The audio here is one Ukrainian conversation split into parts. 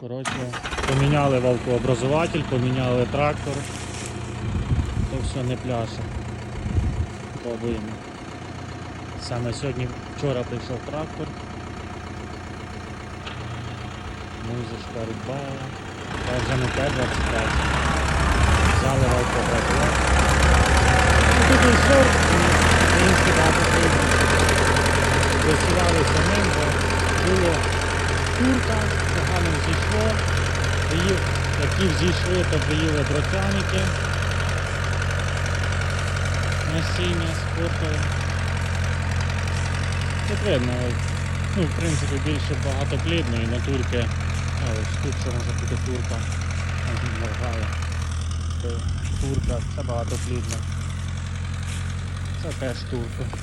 Коротше, поміняли валкообразователь, поміняли трактор. То все не пляше. Пробуємо. Саме сьогодні, вчора прийшов трактор. Музичка рубала. Та вже не Т-25. Взяли валкообразователь. Ну, Тут і український багато служб. Працювали самим, бо було курка, зійшло. Які взійшли, то приїли дротяники. Насіння спортили. Тут видно, ну, в принципі, більше багатоплідної натурки. А ось тут що може бути турка. Турка, це багатоплідна. Це теж турка.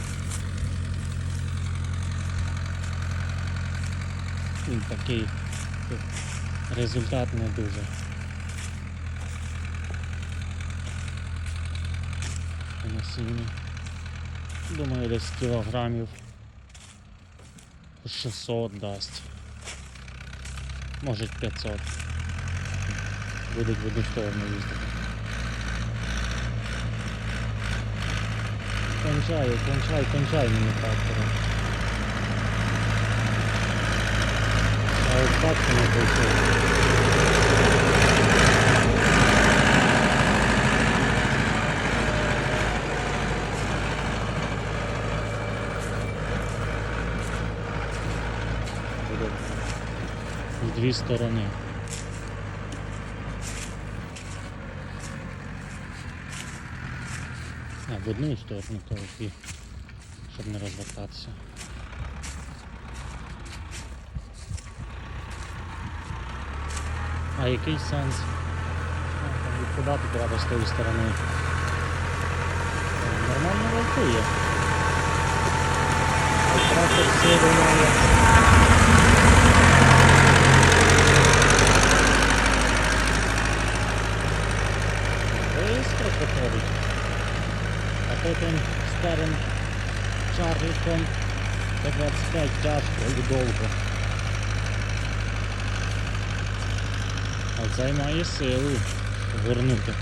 Він такий результат не дуже. По насінню. Думаю, десь кілограмів 600 дасть. Може 500. Будуть в одну сторону їздити. Кончаю, кончай, кончай мені трактора. А от бабки не в дві сторони. А, в одну сторону, то щоб не розвертатися. А який сенс? А, там відкидати треба з тої сторони. Е, Нормально валтує. А Трактор сіду має. Бистро проходить. А потім старим Чарліком Т-25 тяжко і довго. А цей має силу горнути.